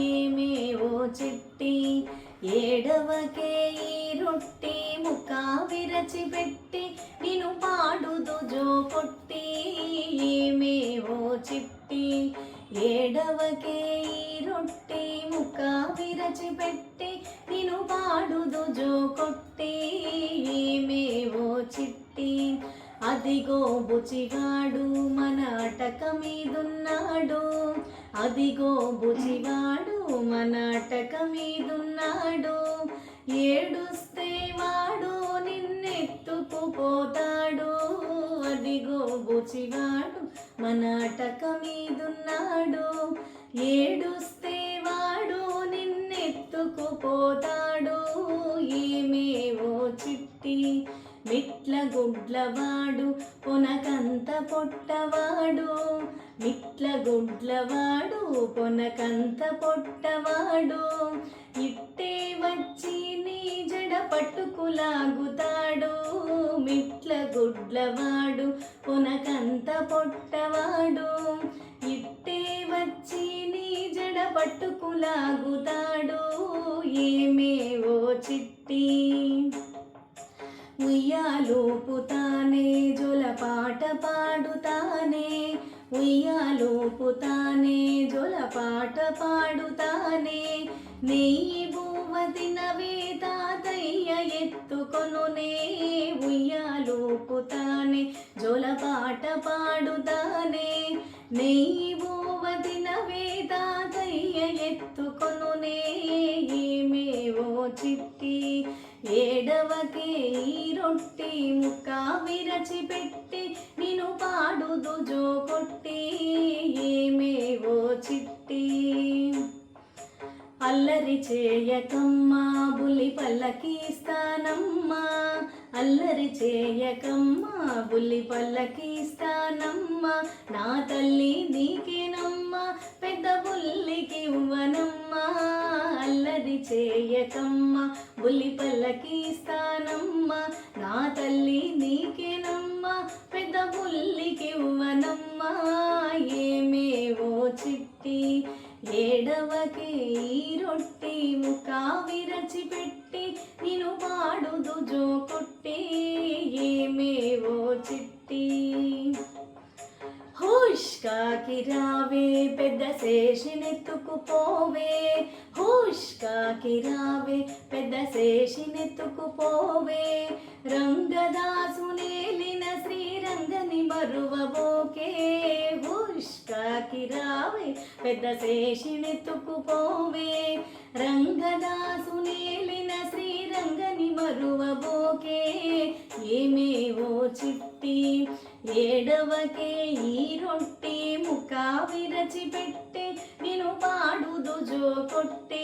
ఏమేవో చిట్టి? ఏడవకే ఈ రొట్టి ముఖ విరచి పెట్టి నేను పాడుదు జో కొట్టి ఏమేవో చిట్టి? ఏడవకే ఈ రొట్టి ముఖ విరచి పెట్టి నేను పాడుదు జో కొట్టి ఏమేవో చిట్టి? అదిగో బుచిగాడు మన అటక మీదున్నాడు అదిగో బుచివాడు మన అటక మీదున్నాడు ఏడుస్తే వాడు నిన్నెత్తుకుపోతాడు. అదిగో బుచివాడు మన అటక మీదున్నాడు ఏడుస్తే వాడు నిన్నెత్తుకుపోతాడు. గుడ్లవాడు పొనకంత పొట్టవాడు. మిట్ల గుడ్లవాడు పొనకంత పొట్టవాడు. ఇట్టే వచ్చి నీ జడ పట్టుకులాగుతాడు. మిట్ల గుడ్లవాడు పొనకంత పొట్టవాడు. ఇట్టే వచ్చి నీ జడ పట్టుకులాగుతాడు. ఏమేవో చిట్టి? ఉయ్యాలోపుతానే జొలపాట పాడుతానే. ఉయ్యాలోపుతానే జొలపాట పాడుతానే. నెయ్యి భూవదినవే తాతయ్య ఎత్తుకొనునే. ఉయ్యాలోపుతానే జొలపాట పాడుతానే. నెయ్యి భూవదినవే తాతయ్య ఎత్తుకొనునే. ఏమేవో చిట్టి ఏడవకే ఈ రొట్టి ముక్క విరచి పెట్టి నేను పాడుదు జో కొట్టి ఏమేవో చిట్టి. అల్లరి చేయకమ్మా బులి పల్లకిస్తానమ్మా. అల్లరి చేయకమ్మా బుల్లి పల్లకిస్తానమ్మా. నా తల్లి నీకే చేయకమ్మ బుల్లి పల్లకిస్తానమ్మా నా తల్లి నీకేనమ్మ పెద్ద బుల్లికి ఇవ్వనమ్మా ఏమేవో చిట్టి ఏడవకే ఈ రొట్టి ముఖ విరచి పెట్టి నేను పాడుదు జో కొట్టి. ఏమేవో కాకి రావే పెద్ద శేషినెత్తుకుపోవే హోష్ కాకి రావే పెద్ద శేషినెత్తుకుపోవే రంగదాసునేలిన శ్రీరంగని బరువబోకే. హోష్ కాకి రావే పెద్ద శేషినెత్తుకుపోవే రంగదాసునేలిన ఏడవకే ఈ రొట్టి ముఖ విరచి పెట్టి నేను పాడుదు జో కొట్టి